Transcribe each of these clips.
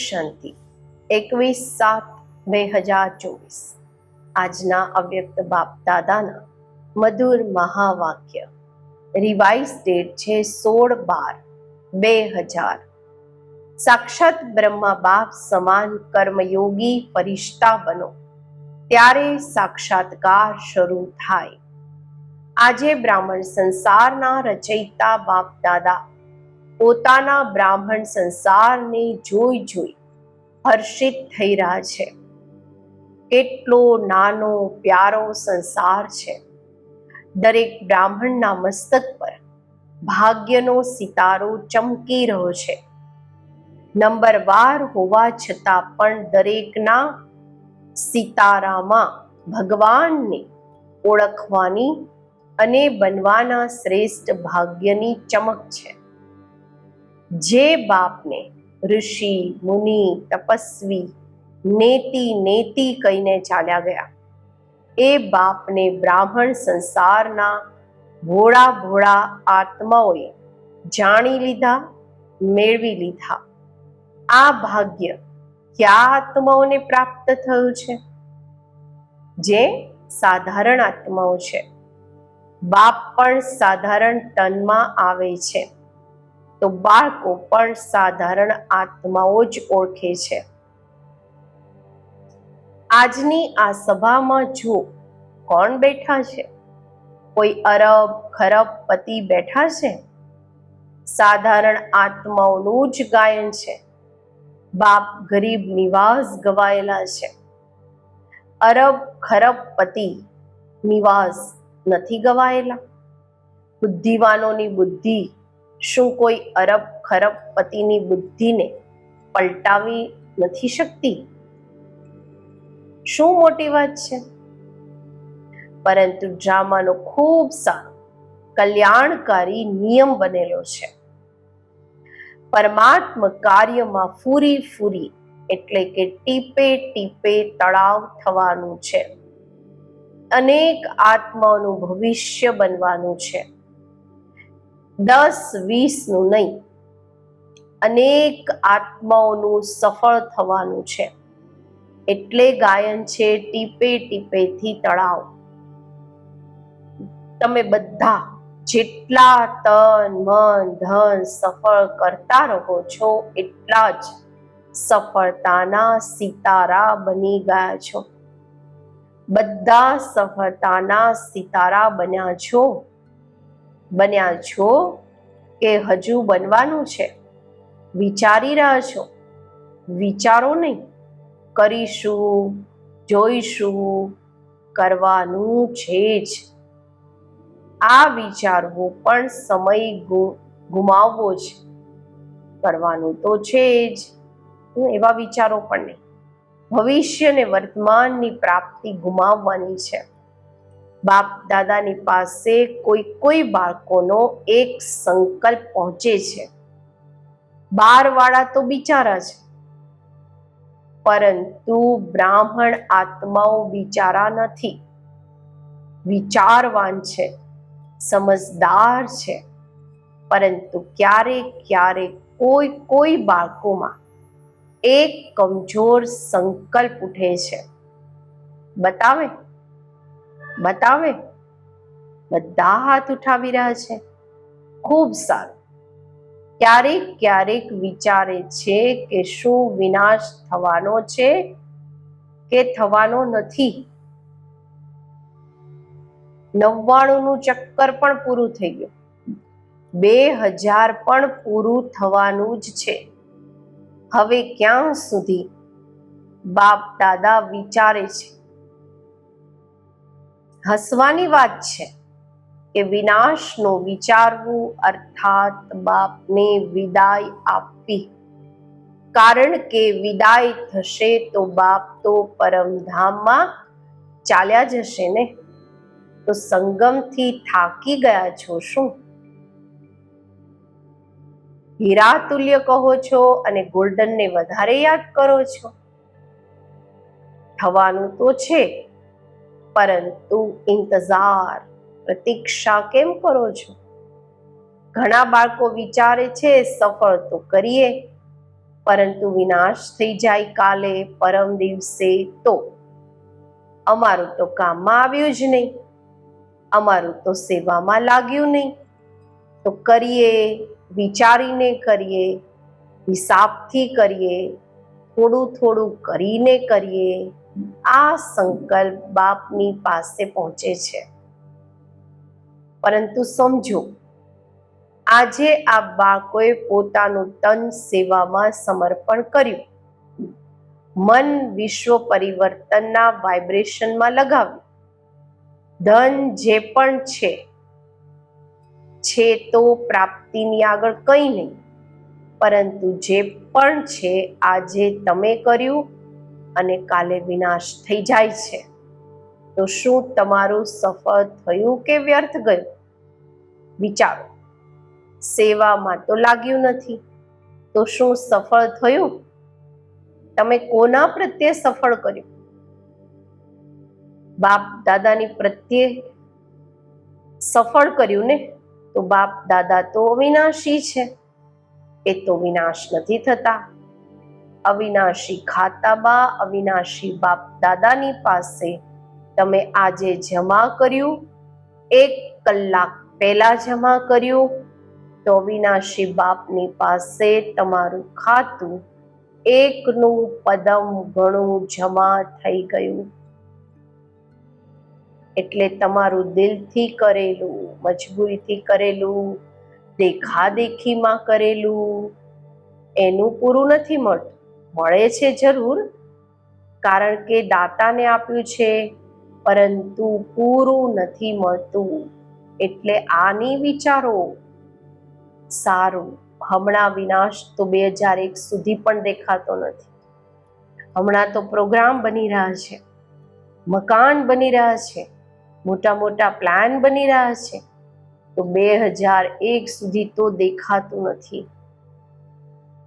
શાંતિ. એકવીસ સાત બે હજાર ચોવીસ. આજના અવ્યક્ત બાપ દાદાના મધુર મહાવાક્ય. રિવાઇઝ ડેટ છે સોળ બાર બે હજાર. સાક્ષાત બ્રહ્મા બાપ સમાન કર્મયોગી ફરિશ્તા બનો. ત્યારે સાક્ષાત્કાર શરૂ થાય. આજે બ્રાહ્મણ સંસારના રચયિતા બાપ દાદા પોતાના બ્રાહ્મણ સંસારને જોઈ જોઈ હર્ષિત થઈ રહ્યા છે. કેટલો નાનો, પ્યારો સંસાર છે. દરેક બ્રાહ્મણના મસ્તક પર ભાગ્યનો સિતારો ચમકી રહ્યો છે. નંબરવાર હોવા છતાં પણ દરેકના સિતારામાં ભગવાનને ઓળખવાની અને બનવાના શ્રેષ્ઠ ભાગ્યની ચમક છે. જે બાપને ઋષિ, મુનિ, તપસ્વી, નેતિ નેતિ કહીને ચાલ્યા ગયા. એ બાપને બ્રાહ્મણ સંસારના ભોળા ભોળા આત્માઓએ જાણી લીધા, મેળવી લીધા. આ ભાગ્ય કયા આત્માઓને પ્રાપ્ત થયું છે? જે સાધારણ આત્માઓ છે. બાપ પણ સાધારણ તનમાં આવે છે. તો બાળકો પણ સાધારણ આત્માઓ જ ઓળખે છે. આજની આ સભામાં જો કોણ બેઠા છે? કોઈ અરબ, ખરબ પતિ બેઠા છે? સાધારણ આત્માઓનું જ ગાયન છે. બાપ ગરીબ નિવાસ ગવાયેલા છે. અરબ, ખરબ પતિ નિવાસ નથી ગવાયેલા. બુદ્ધિવાનોની બુદ્ધિ શું કોઈ અરબ ખરબ પતિની બુદ્ધિને પલટાવી નથી શકતી? શું મોટી વાત છે? પરંતુ ડ્રામાનો ખૂબ સારો, કલ્યાણકારી નિયમ બનેલો છે. પરમાત્મ કાર્યમાં ફૂરી ફૂરી, એટલે કે ટીપે ટીપે તળાવ થવાનું છે. અનેક આત્માઓનું ભવિષ્ય બનવાનું છે. દસ વીસનું નહીં. અનેક આત્માઓનું સફળ થવાનું છે. એટલે ગાયન છે, ટીપે ટીપેથી તળાવ. તમે બધા જેટલા તન, મન, ધન સફળ કરતા રહો છો, એટલા જ સફળતાના સિતારા બની ગયા છો. બધા સફળતાના સિતારા બન્યા છો. બન્યા છો કે હજુ બનવાનું છે? વિચારી રહ્યા છો? વિચારો નહીં. કરીશું, જોઈશું, કરવાનું છે જ. આ વિચારવું પણ સમય ગુમાવવો છે કરવાનું તો છે જ. એવા વિચારો પણ નહીં. ભવિષ્ય ને વર્તમાનની પ્રાપ્તિ ગુમાવવાની છે. બાપ દાદાની પાસે કોઈ કોઈ બાળકોનો એક સંકલ્પ પહોંચે છે. બાર વાળા તો બિચારા છે પરંતુ બ્રાહ્મણ આત્માઓ બિચારા નથી. વિચારવાન છે, સમજદાર છે. પરંતુ ક્યારેક ક્યારેક કોઈ કોઈ બાળકોમાં એક કમજોર સંકલ્પ ઉઠે છે. બતાવે? બતાવે? બધા હાથ ઉઠાવી રહ્યા છે. ખૂબ સારું. ક્યારેક ક્યારેક વિચારે છે કે શું વિનાશ થવાનો છે કે થવાનો નથી? નવ્વાણું નું ચક્કર પણ પૂરું થઈ ગયું. બે હજાર પણ પૂરું થવાનું જ છે. હવે ક્યાં સુધી? બાપ દાદા વિચારે છે. હસવાની વાત છે કે વિનાશનો વિચારવું અર્થાત બાપને વિદાય આપવી. કારણ કે વિદાય થશે તો બાપ તો પરમધામમાં ચાલ્યા જશે ને? તો સંગમથી થાકી ગયા છો શું? હીરા તુલ્ય કહો છો અને ગોલ્ડનને વધારે યાદ કરો છો? થવાનું તો છે પરંતુ ઇંતજાર પ્રતીક્ષા કેમ કરો છો? ઘણા બાળકો વિચારે છે, સફળ તો કરીએ, પરંતુ વિનાશ થઈ જાય કાલે, પરમ દિવસે તો. અમારું તો કામમાં આવ્યું જ નહીં, અમારું તો સેવામાં લાગ્યું નહીં. તો કરીએ, વિચારીને કરીએ, હિસાબથી કરીએ, થોડું થોડું કરીને કરીએ આ સંકલ્પ બાપની પાસે પહોંચે છે. પરંતુ સમજો, આજે આ બાળકોએ પોતાનું તન સેવામાં સમર્પણ કર્યું. મન વિશ્વ પરિવર્તનના વાઇબ્રેશનમાં લગાવ્યું. ધન જે પણ છે છે તો પ્રાપ્તિની આગળ કંઈ નહીં. પરંતુ જે પણ છે આજે તમે કર્યું અને કાલે વિનાશ થઈ જાય છે. તો શું તમારું સફળ થયું કે વ્યર્થ ગયું? વિચારો. સેવામાં તો લાગ્યું નથી. તો શું સફળ થયું? તમે કોના પ્રત્યે સફળ કર્યું? બાપ દાદાની પ્રત્યે સફળ કર્યું ને? તો બાપ દાદા તો અવિનાશી છે. એ તો વિનાશ નથી થતા. અવિનાશી ખાતાબા, અવિનાશી બાપ દાદાની પાસે તમે આજે જમા કર્યું, એક કલાક પહેલા જમા કર્યું, તો અવિનાશી બાપની પાસે તમારું ખાતું એકનું પદમ ઘણું જમા થઈ ગયું. એટલે તમારું દિલથી કરેલું, મજબૂરીથી કરેલું, દેખાદેખીમાં કરેલું, એનું પૂરું નથી મળતું. મળે છે જરૂર, કારણ કે દાતાને આપ્યું છે, પરંતુ પૂરું નથી મળતું. એટલે આની વિચારો. સારું, હમણાં વિનાશ તો બે હજાર એક સુધી પણ દેખાતો નથી. હમણાં તો પ્રોગ્રામ બની રહ્યા છે, મકાન બની રહ્યા છે, મોટા મોટા પ્લાન બની રહ્યા છે, તો બે હજાર એક સુધી તો દેખાતું નથી.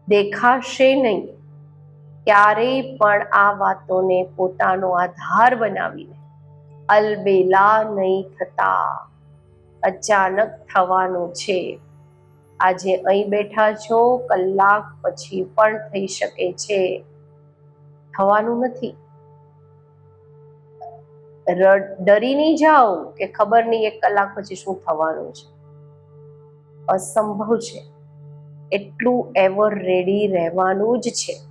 દેખાશે નહીં. ક્યારેય પણ આ વાતોને પોતાનો આધાર બનાવીને અલબેલા નહીં થતા. અચાનક થવાનું છે. આજે અહીં બેઠા છો, કલાક પછી પણ થઈ શકે છે. થવાનું નથી. ડરી નહીં જાઓ કે ખબર નહીં એક કલાક પછી શું થવાનું છે. અસંભવ છે. એટલું એવર રેડી રહેવાનું જ છે.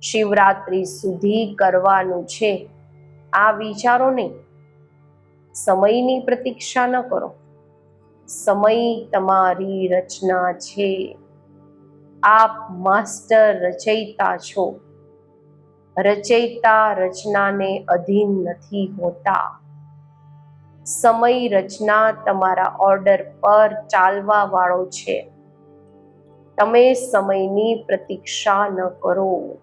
શિવરાત્રી સુધી કરવાનું છે. આ વિચારો નહીં સમયની પ્રતીક્ષા ન કરો. સમય તમારી રચના છે. આપ માસ્ટર રચયિતા છો. રચયિતા રચનાને અધીન નથી હોતા. સમય રચના તમારા ઓર્ડર પર ચાલવા વાળો છે. તમે સમયની પ્રતીક્ષા ન કરો.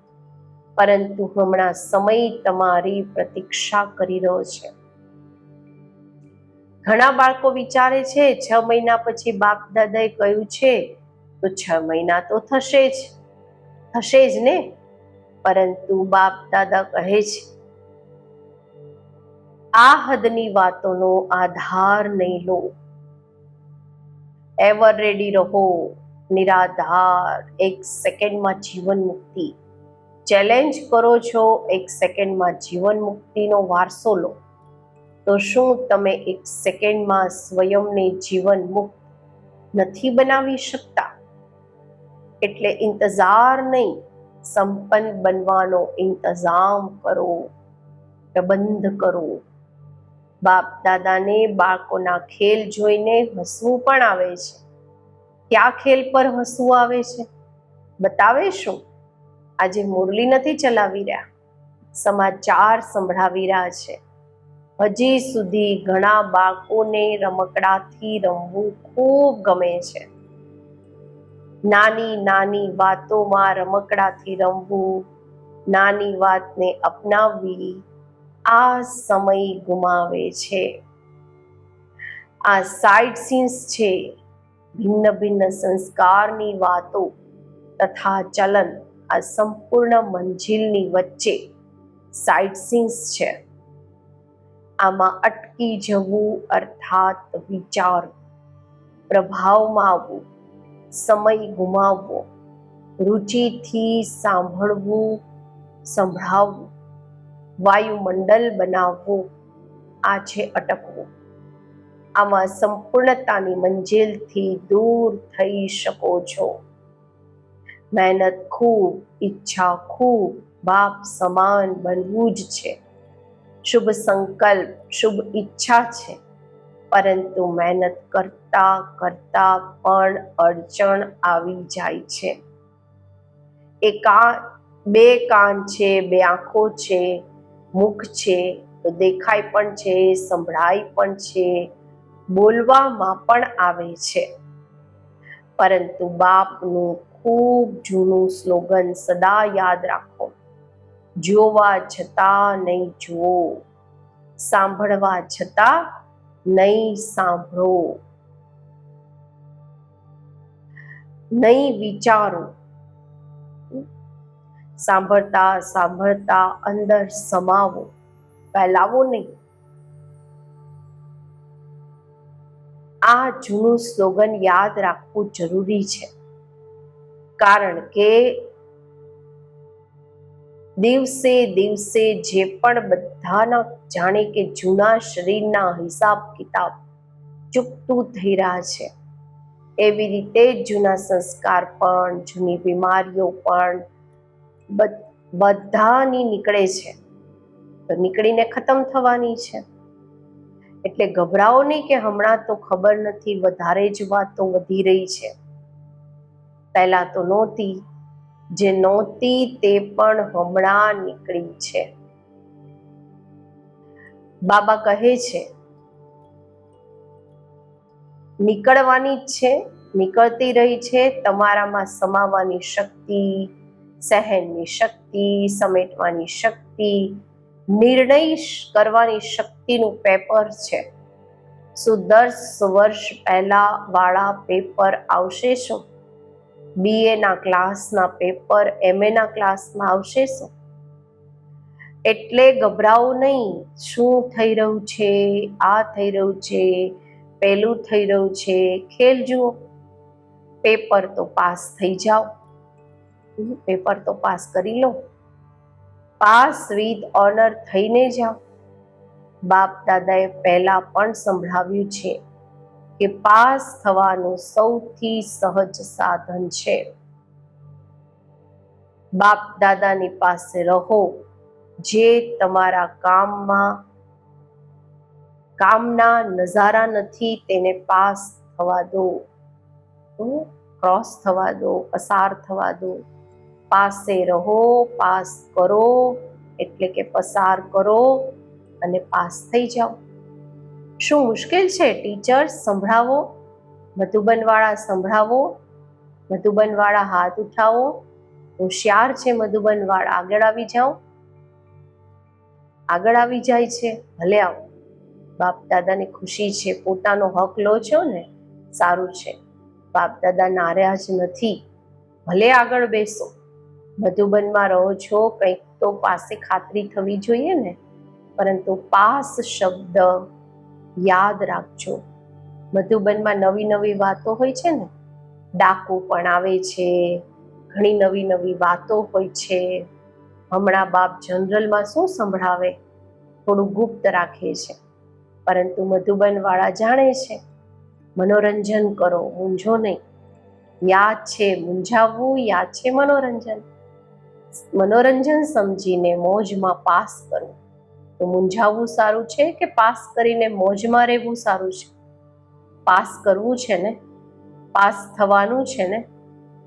પરંતુ હમણાં સમય તમારી પ્રતીક્ષા કરી રહ્યો છે. ઘણા બાળકો વિચારે છે, છ મહિના પછી બાપ દાદાએ કહ્યું છે, તો છ મહિના તો થશે જ થશે જ ને? પરંતુ બાપ દાદા કહે છે, આ હદની વાતોનો આધાર નહીં લો. એવર રેડી રહો, નિરાધાર, એક સેકન્ડમાં જીવન મુક્તિ. ચેલેન્જ કરો છો એક સેકન્ડમાં જીવન મુક્તિનો વારસો લો. તો શું તમે એક સેકન્ડમાં સ્વયંને જીવન મુક્ત નથી બનાવી શકતા? એટલે ઇંતજાર નહીં, સંપન્ન બનવાનો ઇંતજામ કરો, પ્રબંધ કરો. બાપ દાદાને બાળકોના ખેલ જોઈને હસવું પણ આવે છે. ક્યાં ખેલ પર હસવું આવે છે? બતાવે શું? આજે મુરલી નથી ચલાવી રહ્યા. સમાચાર સંભળાવી રહ્યા છે. હજી સુધી ઘણા બાળકોને રમકડાથી રમવું ખૂબ ગમે છે. નાની નાની વાતોમાં રમકડાથી રમવું, નાની વાતને અપનાવવી આ સમય ગુમાવે છે. આ સાઇટ સીન્સ છે. ભિન્ન ભિન્ન સંસ્કારની વાતો તથા ચલન આ સંપૂર્ણ મંજિલની વચ્ચે સાઇટ સીન્સ છે. આમાં અટકી જવું અર્થાત વિચાર, પ્રભાવમાં આવવું, સમય ગુમાવવો, રુચિથી સાંભળવું, સંભળાવવું વાયુમંડળ બનાવવું, આ છે અટકવું. આમાં સંપૂર્ણતાની મંજિલથી દૂર થઈ શકો છો. મહેનત ખૂબ, ઈચ્છા ખૂબ, બાપ સમાન બનવું જ છે. શુભ સંકલ્પ, શુભ ઈચ્છા છે. પરંતુ મહેનત કરતા કરતા પણ અડચણ આવી જાય છે. એ કાન બે કાન છે, બે આંખો છે, મુખ છે, તો દેખાય પણ છે, સંભળાય પણ છે, બોલવામાં પણ આવે છે. પરંતુ બાપનું ખૂબ જૂનું સ્લોગન સદા યાદ રાખો. જોવા છતાં નહીં જુઓ. સાંભળવા છતાં નહીં સાંભળો. નહીં વિચારો. સાંભળતા સાંભળતા અંદર સમાવો. ફેલાવો નહીં. આ જૂનું સ્લોગન યાદ રાખવું જરૂરી છે. કારણ કે દિવસે દિવસે જે પણ બધાના જાણે કે જૂના શરીરના હિસાબ કિતાબ ચૂકતું થઈ રહ્યા છે, એવી રીતે જૂના સંસ્કાર પણ, જૂની બીમારીઓ પણ બધ- બધાની નીકળે છે. તો નીકળીને ખતમ થવાની છે. એટલે ગભરાઓ નહીં કે હમણાં તો ખબર નથી, વધારે જ વાતો વધી રહી છે. પહેલા તો નહોતી, જે નહોતી તે પણ હમણાં નીકળી છે. બાબા કહે છે, નીકળવાની છે, નીકળતી રહી છે, તમારામાં સમાવાની શક્તિ, સહેનની શક્તિ, સમેટવાની શક્તિ, નિર્ણય કરવાની શક્તિનું પેપર છે. શું દસ વર્ષ પહેલા વાળા પેપર આવશે શું? બીએ ના ક્લાસના પેપર એમએના ક્લાસમાં આવશે શું? એટલે ગભરાવો નહીં, શું થઈ રહ્યું છે, આ થઈ રહ્યું છે, પેલું થઈ રહ્યું છે, ખેલ જુઓ. પેપર તો પાસ થઈ જાઓ. પેપર તો પાસ કરી લો. પાસ વિથ ઓનર થઈને જાઓ. બાપ દાદાએ પહેલાં પણ સંભળાવ્યું છે. કે પાસ થવાનું સૌથી સહજ સાધન છે. બાપ દાદાની પાસે રહો, જે તમારા કામમાં, કામના નજારા નથી તેને પાસ થવા દો. ક્રોસ થવા દો, પસાર થવા દો. પાસે રહો, પાસ કરો, એટલે કે પસાર કરો અને પાસ થઈ જાઓ. શું મુશ્કેલ છે? ટીચર્સ સંભળાવો. મધુબનવાળા સંભળાવો. મધુબનવાળા હાથ ઉઠાવો. હોશિયાર છે મધુબનવાળા. આગળ આવી જાઓ. આગળ આવી જાય છે. ભલે આવો. બાપ દાદાને ખુશી છે. પોતાનો હક લો છો ને? સારું છે. બાપ દાદા નારાજ નથી. ભલે આગળ બેસો. મધુબનમાં રહો છો. કંઈક તો પાસે ખાતરી થવી જોઈએ ને? પરંતુ પાસ શબ્દ યાદ રાખજો. મધુબનમાં નવી નવી વાતો હોય છે ને, ડાકુ પણ આવે છે, ઘણી નવી નવી વાતો હોય છે. હમણાં બાપ જનરલમાં શું સંભળાવે? થોડું ગુપ્ત રાખે છે. પરંતુ મધુબન વાળા જાણે છે, મનોરંજન કરો, મૂંઝો નહીં. યાદ છે, મૂંઝાવવું, યાદ છે, મનોરંજન. મનોરંજન સમજીને મોજમાં પાસ કરવું તો મૂંઝાવવું સારું છે કે પાસ કરીને મોજમાં રહેવું સારું છે? પાસ કરવું છે ને? પાસ થવાનું છે ને?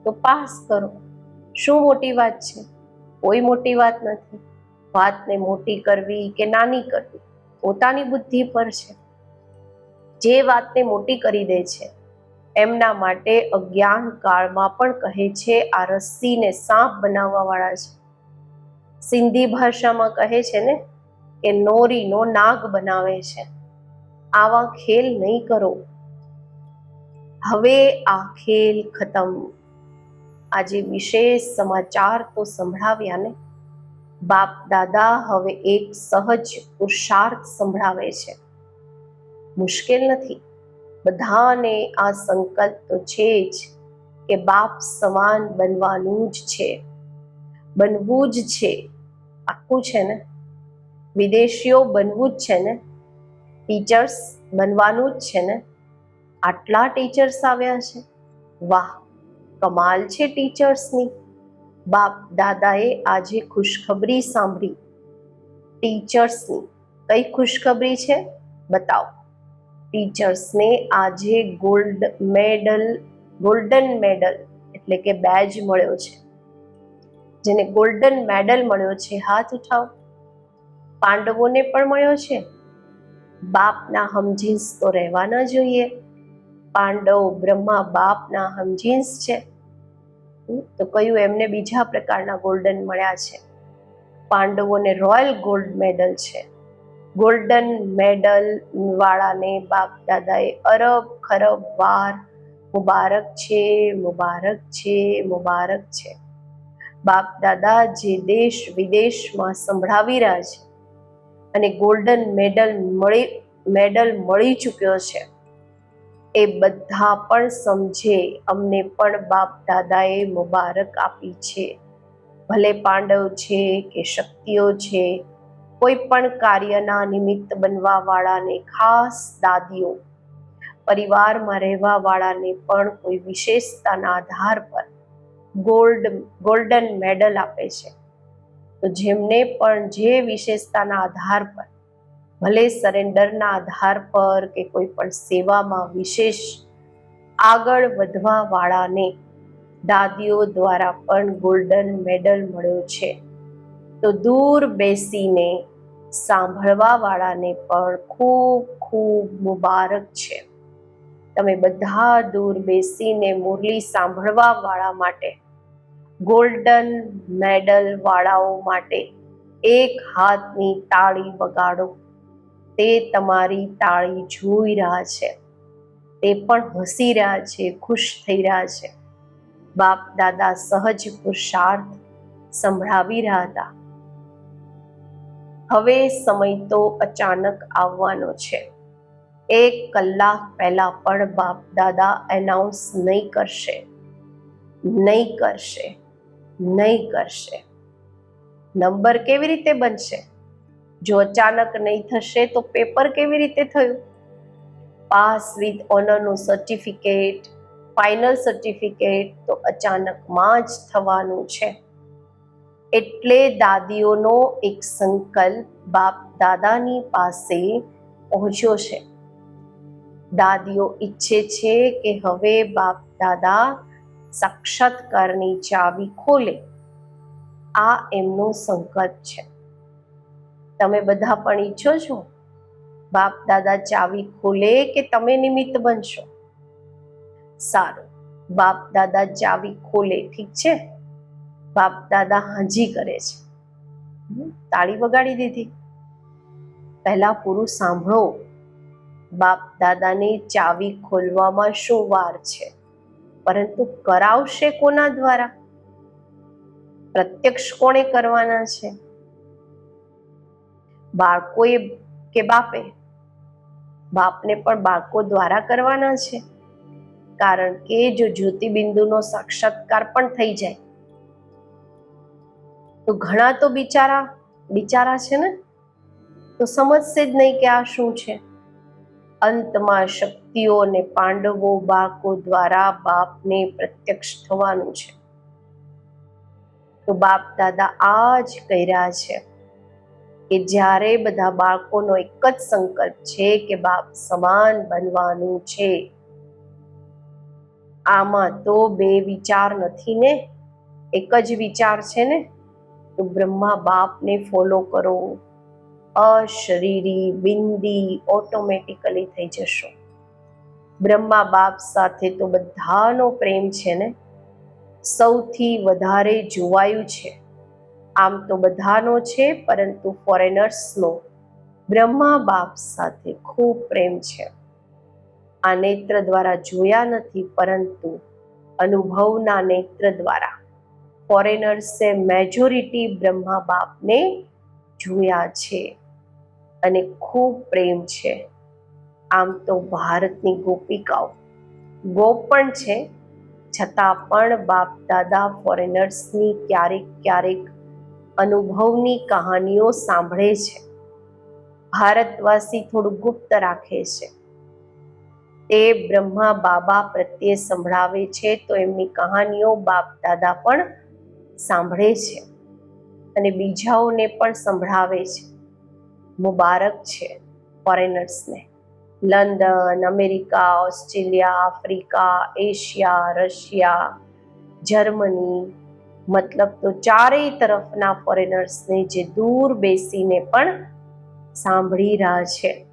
તો પાસ કરો. શું મોટી વાત છે? કોઈ મોટી વાત નથી. વાતને મોટી કરવી કે નાની કરવી, પોતાની બુદ્ધિ પર છે. જે વાતને મોટી કરી દે છે, એમના માટે અજ્ઞાન કાળમાં પણ કહે છે, આ રસ્સીને સાપ બનાવવા વાળા છે. સિંધી ભાષામાં કહે છે ને કે નોરીનો નાગ બનાવે છે. આવા ખેલ નહીં કરો. હવે આ ખેલ ખતમ. આજે વિશેષ સમાચાર તો સંભળાવ્યા ને? બાપ દાદા હવે એક સહજ પુરુષાર્થ સંભળાવે છે. મુશ્કેલ નથી. બધાને આ સંકલ્પ તો છે જ કે બાપ સમાન બનવાનું જ છે. બનવું જ છે. આખું છે ને? વિદેશીઓ બનવું જ છે ને? ટીચર્સ બનવાનું જ છે ને? આટલા ટીચર્સ આવ્યા છે? વાહ, કમાલ છે ટીચર્સની બાપ દાદાએ આજે ખુશખબરી સાંભળી. ટીચર્સની કઈ ખુશખબરી છે? બતાવો. ટીચર્સને આજે ગોલ્ડ મેડલ ગોલ્ડન મેડલ એટલે કે બેજ મળ્યો છે. જેને ગોલ્ડન મેડલ મળ્યો છે, હાથ ઉઠાવો. પાંડવોને પણ મળ્યો છે. બાપના હમજીન્સ તો રહેવા ન જોઈએ. પાંડવ બ્રહ્મા બાપના હમજીન્સ છે. તો કયું એમને બીજા પ્રકારના ગોલ્ડન મળ્યા છે? પાંડવોને રોયલ ગોલ્ડ મેડલ છે. ગોલ્ડન મેડલ વાળાને બાપ દાદાએ અરબ, ખરબ વાર, મુબારક છે મુબારક છે મુબારક છે. બાપ દાદા જે દેશ વિદેશમાં સંભળાવી રહ્યા છે. અને ગોલ્ડન મેડલ મળી મેડલ મળી ચૂક્યો છે. એ બધા પણ સમજે, અમને પણ બાપ દાદાએ મુબારક આપી છે. ભલે પાંડવ છે કે શક્તિઓ છે, કોઈ પણ કાર્યના નિમિત્ત બનવા વાળાને ખાસ દાદીઓ, પરિવારમાં રહેવા વાળાને પણ કોઈ વિશેષતાના આધાર પર ગોલ્ડ ગોલ્ડન મેડલ આપે છે. તો જેમને પણ જે વિશેષતાના આધાર પર, ભલે સરેન્ડરના આધાર પર કે કોઈ પણ સેવામાં વિશેષ આગળ વધવા વાળાને દાદીઓ દ્વારા પણ ગોલ્ડન મેડલ મળ્યો છે, તો દૂર બેસીને સાંભળવા વાળાને પણ ખૂબ ખૂબ મુબારક છે. તમે બધા દૂર બેસીને મુરલી સાંભળવા વાળા માટે ગોલ્ડન મેડલ વાળાઓ માટે એક હાથની તાળી વગાડો. તે તમારી તાળી જોઈ રહ્યા છે. તે પણ હસી રહ્યા છે, ખુશ થઈ રહ્યા છે. બાપ દાદા સહજ પુરુષાર્થ સંભળાવી રહ્યા હતા. હવે સમય તો અચાનક આવવાનો છે. એક કલાક પહેલા પણ બાપ દાદા એનાઉન્સ નહીં કરશે. નહીં કરશે. નહીં કરશે. નંબર કેવી રીતે બનશે? જો અચાનક નહીં થશે તો પેપર કેવી રીતે થયું? પાસ વિથ ઓનરનું સર્ટિફિકેટ, ફાઇનલ સર્ટિફિકેટ તો અચાનકમાં જ થવાનું છે. એટલે દાદીઓનો એક સંકલ્પ બાપ દાદાની પાસે પહોંચ્યો છે. દાદીઓ ઈચ્છે છે કે હવે બાપ દાદા સાક્ષાત્કારની ચાવી ખોલે. આ એમનો સંકલ્પ છે. તમે બધા પણ ઈચ્છો છો? બાપ દાદા ચાવી ખોલે કે તમે નિમિત્ત બનશો? સારું. બાપ દાદા ચાવી ખોલે, ઠીક છે? બાપ દાદા હાજી કરે છે. તાળી વગાડી દીધી. પહેલા પૂરું સાંભળો. બાપ દાદાની ચાવી ખોલવામાં શું વાર છે? પરંતુ કરાવશે કોના દ્વારા? પ્રત્યક્ષ કોણે કરવાના છે? બાળકોએ કે બાપે? બાપને પણ બાળકો દ્વારા કરવાના છે? કારણ કે જો જ્યોતિબિંદુનો સાક્ષાત્કાર પણ થઈ જાય, તો ઘણા તો બિચારા બિચારા છે ને? તો સમજશે જ નહીં કે આ શું છે. અંતમાં શક્તિઓ અને પાંડવો બાળકો દ્વારા બાપને પ્રત્યક્ષ થવાનું છે. તો બાપ દાદા આ જ કહી રહ્યા છે કે જ્યારે બધા બાળકોનો એક જ સંકલ્પ છે કે બાપ સમાન બનવાનું છે. આમાં તો બે વિચાર નથી ને? એક જ વિચાર છે ને? તો બ્રહ્મા બાપને ફોલો કરો. અશરીરી, બિંદી ઓટોમેટિકલી થઈ જશો. બ્રહ્મા બાપ સાથે તો બધાનો પ્રેમ છે ને? સૌથી વધારે જોવાયું છે. આમ તો બધાનો છે, પરંતુ ફોરેનર્સનો બ્રહ્મા બાપ સાથે ખૂબ પ્રેમ છે. આ નેત્ર દ્વારા જોયા નથી, પરંતુ અનુભવના નેત્ર દ્વારા. ફોરેનર્સે મેજોરિટી બ્રહ્મા બાપને જોયા છે અને ખૂબ પ્રેમ છે. આમ તો ભારતની ગોપિકાઓ ગોપ પણ છે, છતાં પણ બાપ દાદા ફોરેનર્સની ક્યારેક ક્યારેક અનુભવની કહાનીઓ સાંભળે છે. ભારતવાસી થોડું ગુપ્ત રાખે છે. તે બ્રહ્મા બાબા પ્રત્યે સંભળાવે છે તો એમની કહાનીઓ બાપ દાદા પણ સાંભળે છે. અને બીજાઓને પણ સંભળાવે છે. મુબારક છે ફોરેનર્સને. London, America, Australia, Africa, Asia, Russia, Germany, મતલબ તો ચારેય તરફના ફોરેનર્સને જે દૂર બેસીને પણ સાંભળી રહ્યા છે.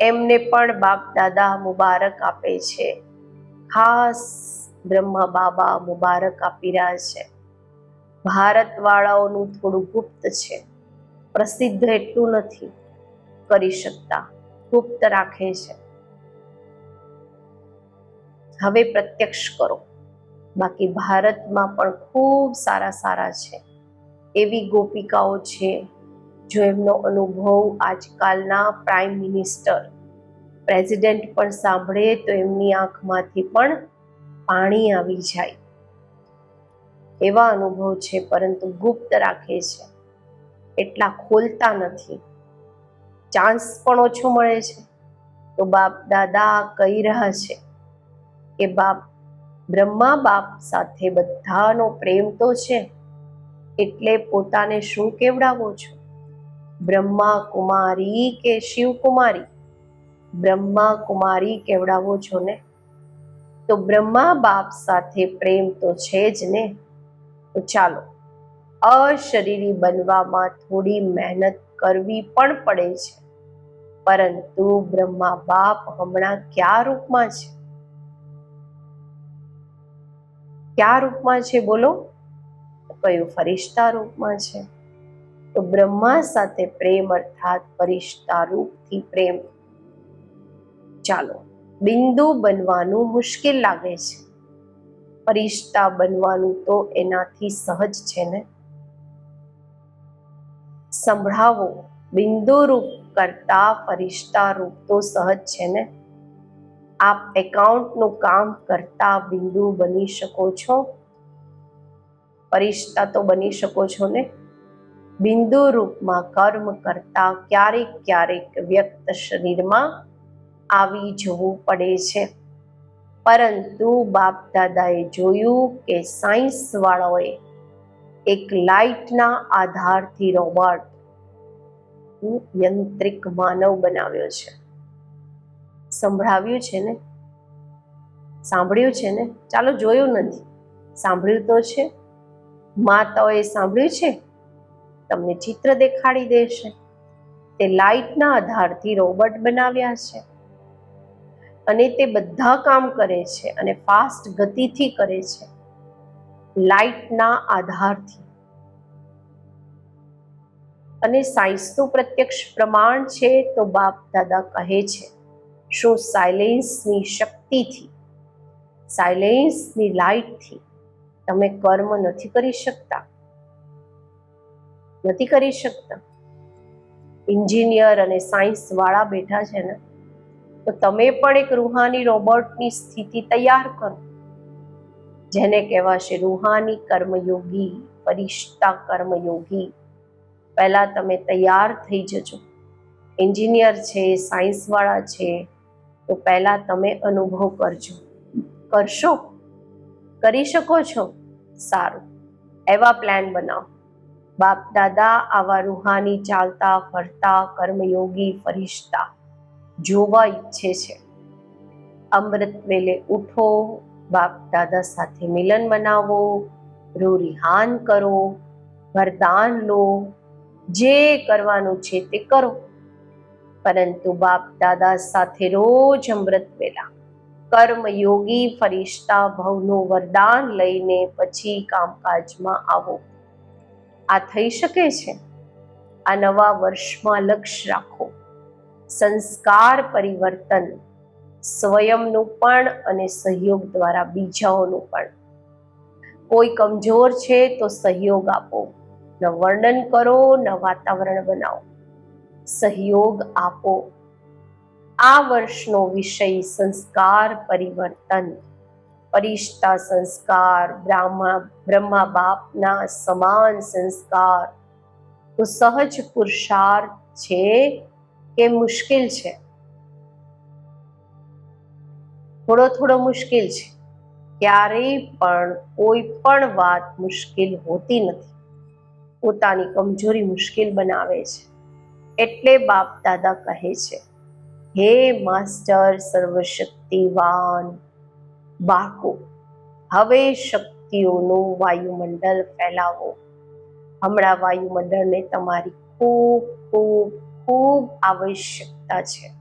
એમને પણ બાપ દાદા મુબારક આપે છે. ખાસ બ્રહ્મા બાબા મુબારક આપી રહ્યા છે. ભારતવાળાઓનું થોડું ગુપ્ત છે. પ્રસિદ્ધ એટલું નથી કરી શકતા. ગુપ્ત રાખે છે. હવે પ્રત્યક્ષ કરો. બાકી ભારતમાં પણ ખૂબ સારા સારા છે. એવી ગોપિકાઓ છે જો એમનો અનુભવ આજકાલના પ્રાઇમ મિનિસ્ટર, પ્રેસિડેન્ટ પણ સાંભળે તો એમની આંખમાંથી પણ પાણી આવી જાય. એવા અનુભવ છે, પરંતુ ગુપ્ત રાખે છે. એટલા ખોલતા નથી. ચાન્સ પણ ઓછો મળે છે. તો બાપ દાદા કહી રહ્યા છે કે બાપ બ્રહ્મા બાપ સાથે બધાનો પ્રેમ તો છે, એટલે પોતાને શું કેવડાવો છો? બ્રહ્મા કુમારી કે શિવકુમારી બ્રહ્મા કુમારી કેવડાવો છો ને? તો બ્રહ્મા બાપ સાથે પ્રેમ તો છે જ ને? તો ચાલો, અશરીરી બનવામાં થોડી મહેનત કરવી પણ પડે છે. પરંતુ બ્રહ્મા બાપ હમણાં કયા રૂપમાં છે? કયા રૂપમાં છે બોલો? કયું ફરિશ્તા રૂપમાં છે? તો બ્રહ્મા સાથે પ્રેમ અર્થાત ફરિશ્તા રૂપથી પ્રેમ. ચાલો, બિંદુ બનવાનું મુશ્કેલ લાગે છે. ફરિશ્તા બનવાનું તો એનાથી સહજ છે ને? સંભળાવો બિંદુ રૂપ કરતા ફરિશ્તા રૂપ તો સહજ છે ને? આપ એકાઉન્ટનું કામ કરતા બિંદુ બની શકો છો? ફરિશ્તા તો બની શકો છો ને? બિંદુ રૂપમાં કર્મ કરતા ક્યારેક ક્યારેક વ્યક્ત શરીરમાં આવી જવું પડે છે. પરંતુ બાપ દાદાએ જોયું કે સાયન્સ વાળાઓએ એક લાઇટના આધારથી રોબોટ યંત્રિક માનવ બનાવ્યો છે. સંભળાવ્યું છે ને? સાંભળ્યું છે ને? ચાલો જોયું નથી. સાંભળ્યું તો છે. માતાઓએ સાંભળ્યું છે? તમને ચિત્ર દેખાડી દેશે. તે લાઇટના આધારથી રોબોટ બનાવ્યા છે. અને તે બધા કામ કરે છે અને ફાસ્ટ ગતિથી કરે છે. લાઇટના આધારથી. અને સાયન્સનું પ્રત્યક્ષ પ્રમાણ છે તો બાપ દાદા કહે છે, શું સાયલેન્સની શક્તિથી સાયલેન્સની લાઇટથી તમે કર્મ નથી કરી શકતા? નથી કરી શકતા. એન્જિનિયર અને સાયન્સ વાળા બેઠા છે ને તો તમે પણ એક રૂહાની રોબોટની સ્થિતિ તૈયાર કરો. જેને કહેવાશે રૂહાની કર્મયોગી, ફરિશ્તા કર્મયોગી. પહેલાં તમે તૈયાર થઈ જજો. એન્જિનિયર છે, સાયન્સવાળા છે, તો પહેલાં તમે અનુભવ કરજો. કરશો? કરી શકો છો? સારું. એવા પ્લાન બનાવો. બાપ દાદા આવા રૂહાની ચાલતા, ફરતા કર્મયોગી, ફરિશ્તા. જોવા ઈચ્છે છે. અમૃત વેલે ઉઠો, બાપ દાદા સાથે મિલન મનાવો, રૂરિહાન કરો, વરદાન લો, જે કરવાનું છે તે કરો. પરંતુ બાપ દાદા સાથે રોજ અમૃત વેલા, કર્મયોગી ફરિશ્તા ભવનું વરદાન લઈને પછી કામકાજમાં આવો. આ થઈ શકે છે? આ નવા વર્ષમાં લક્ષ્ય રાખો. સંસ્કાર પરિવર્તન સ્વયંનું પણ અને સહયોગ દ્વારા બીજાઓનું પણ. કોઈ કમજોર છે તો સહયોગ આપો. ન વર્ણન કરો, ન વાતાવરણ બનાવો. સહયોગ આપો. આ વર્ષનો વિષય સંસ્કાર પરિવર્તન. પરિષ્ઠા સંસ્કાર, બ્રાહ્મા બ્રહ્મા બાપના સમાન સંસ્કાર. તો સહજ પુરુષાર્થ છે કે મુશ્કેલ છે. થોડો થોડો મુશ્કેલ છે. ક્યારેય પણ કોઈ પણ વાત મુશ્કેલ હોતી નથી. પોતાની કમજોરી મુશ્કેલ બનાવે છે. એટલે બાપ દાદા કહે છે, હે માસ્ટર સર્વશક્તિવાન બાકો હવે શક્તિઓનું વાયુમંડળ ફેલાવો. હમણાં વાયુમંડળને તમારી ખૂબ ખૂબ ખૂબ આવશ્યકતા છે.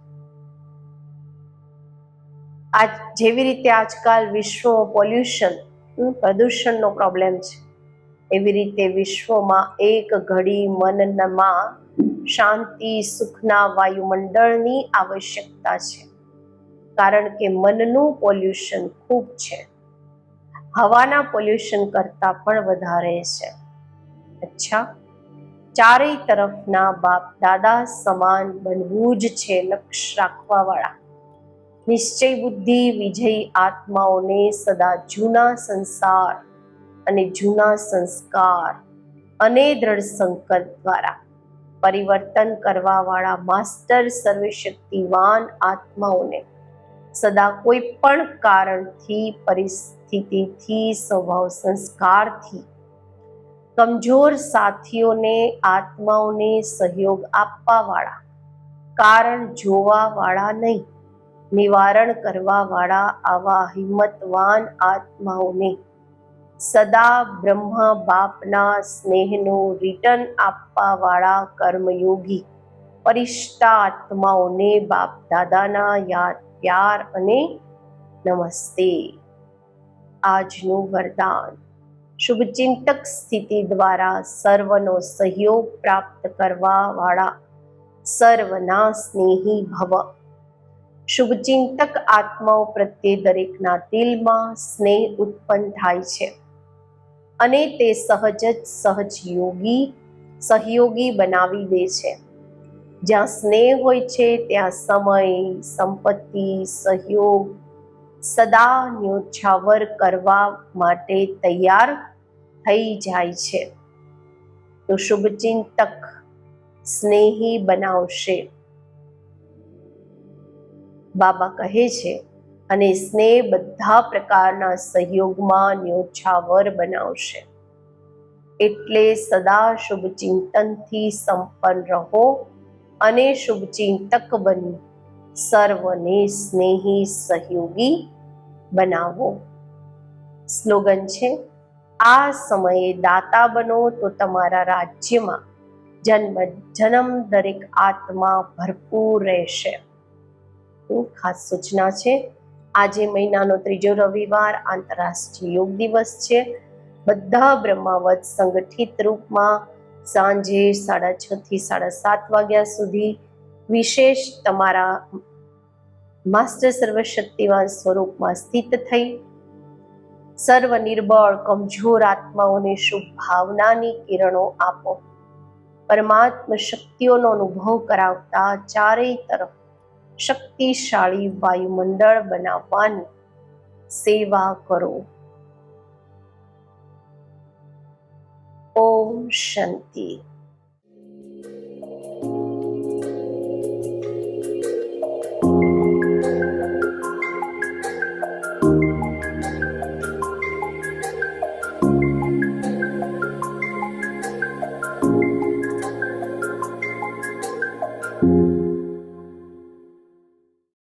આજ જેવી રીતે આજકાલ વિશ્વ પોલ્યુશન પ્રદૂષણનો પ્રોબ્લેમ છે. એવી રીતે વિશ્વમાં એક ઘડી મનમાં શાંતિ, સુખના વાયુમંડળની આવશ્યકતા છે. કારણ કે મનનું પોલ્યુશન ખૂબ છે. હવાના પોલ્યુશન કરતાં પણ વધારે છે. અચ્છા. ચારેય તરફના બાપ દાદા સમાન બનવું જ છે લક્ષ્ય રાખવા વાળા નિશ્ચય બુદ્ધિ વિજયી આત્માઓને સદા જૂના સંસાર અને જૂના સંસ્કાર અને દ્રઢ સંકલ્પ દ્વારા પરિવર્તન કરવા વાળા માસ્ટર સર્વશક્તિવાન આત્માઓને સદા કોઈ પણ કારણથી, પરિસ્થિતિથી, સ્વભાવ સંસ્કારથી કમજોર સાથીઓને, આત્માઓને સહયોગ આપવા વાળા કારણ જોવા વાળા નહીં, નિવારણ કરવા વાળા આવા હિંમતવાન આત્માઓને. સદા બ્રહ્મા બાપના સ્નેહનું રિટર્ન આપવા વાળા કર્મયોગી, પરિષ્ઠા આત્માઓને બાપ દાદાના યાદ પ્યાર અને નમસ્તે. આજનું વરદાન. શુભચિંતક સ્થિતિ દ્વારા સર્વનો સહયોગ પ્રાપ્ત કરવાવાળા સર્વના સ્નેહી ભવ. શુભચિંતક આત્માઓ પ્રત્યે દરેકના દિલમાં સ્નેહ ઉત્પન્ન થાય છે. અને તે સહજ જ સહજ યોગી, સહયોગી બનાવી દે છે. જ્યાં સ્નેહ હોય છે, ત્યાં સમય, સંપત્તિ, સહયોગ સદા ન્યોછાવર કરવા માટે તૈયાર થઈ જાય છે. તો શુભચિંતક સ્નેહી બનાવશે. બાબા કહે છે, અને સ્નેહ બધા પ્રકારના સહયોગમાં ન્યોછાવર બનાવશે. એટલે સદા શુભચિંતનથી સંપન્ન રહો અને શુભચિંતક બની. સર્વને સ્નેહી સહયોગી બનાવો. સ્લોગન છે, આ સમયે દાતા બનો તો તમારા રાજ્યમાં જન્મ જન્મ દરેક આત્મા ભરપૂર રહેશે. ખાસ સૂચના છે. આજે મહિનાનો ત્રીજો રવિવાર, આંતરરાષ્ટ્રીય યોગ દિવસ છે. બધા બ્રહ્માવત સંગઠિત રૂપમાં સાંજે સાડા છ થી સાડા સાત વાગ્યા સુધી વિશેષ તમારા માસ્ટર સર્વશક્તિવાન સ્વરૂપમાં સ્થિત થઈ. સર્વ નિર્બળ કમજોર આત્માઓને શુભ ભાવનાની કિરણો આપો. પરમાત્મ શક્તિઓનો અનુભવ કરાવતા ચારેય તરફ શક્તિશાળી વાયુમંડળ બનાવવાની સેવા કરો. ઓમ શાંતિ.